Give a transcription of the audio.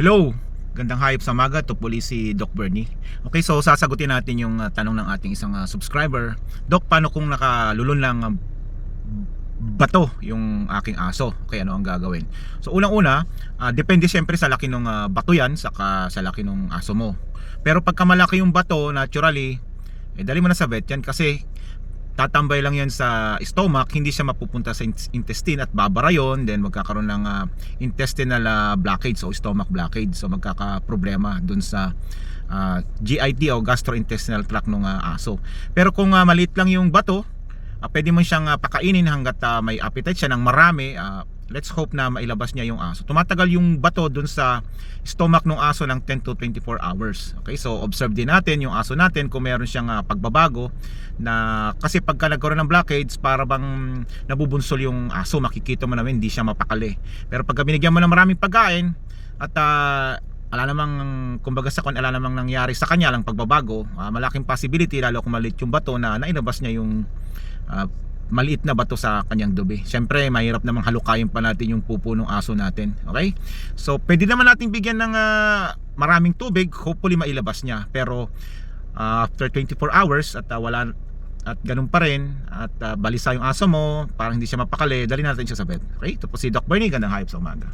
Hello! Gandang hayop sa maga, to puli si Doc Bernie. Okay, so sasagutin natin yung uh, tanong ng ating isang uh, subscriber. Doc, paano kung nakalulun lang uh, bato yung aking aso? Okay, ano ang gagawin? So unang-una, uh, depende siyempre sa laki ng uh, bato yan, saka sa laki ng aso mo. Pero pagka malaki yung bato, naturally, eh, dali mo na sa vet yan kasi tatambay lang yan sa stomach, hindi siya mapupunta sa in- intestine at babara yun, then magkakaroon ng uh, intestinal uh, blockage o stomach blockage. So magkaka-problema dun sa uh, GIT o gastrointestinal tract ng uh, aso. Pero kung uh, maliit lang yung bato, uh, pwede mo siyang uh, pakainin hanggat uh, may appetite siya ng marami. Uh, let's hope na mailabas niya yung aso. Tumatagal yung bato dun sa stomach ng aso ng 10 to 24 hours. Okay, so observe din natin yung aso natin kung meron siyang uh, pagbabago na kasi pagka nagkaroon ng blockage para bang nabubunsol yung aso, makikita mo naman hindi siya mapakali. Pero pagka binigyan mo ng maraming pagkain at uh, ala namang kumbaga sa kung ala namang nangyari sa kanya lang pagbabago, uh, malaking possibility lalo kung maliit yung bato na nainabas niya yung uh, maliit na bato sa kanyang dubi. Siyempre, mahirap namang halukayin pa natin yung pupo ng aso natin. Okay? So, pwede naman natin bigyan ng uh, maraming tubig. Hopefully, mailabas niya. Pero, uh, after 24 hours at uh, wala at ganun pa rin at uh, balisa yung aso mo parang hindi siya mapakali dali natin siya sa bed okay ito po si Doc Bernie gandang hayop sa umaga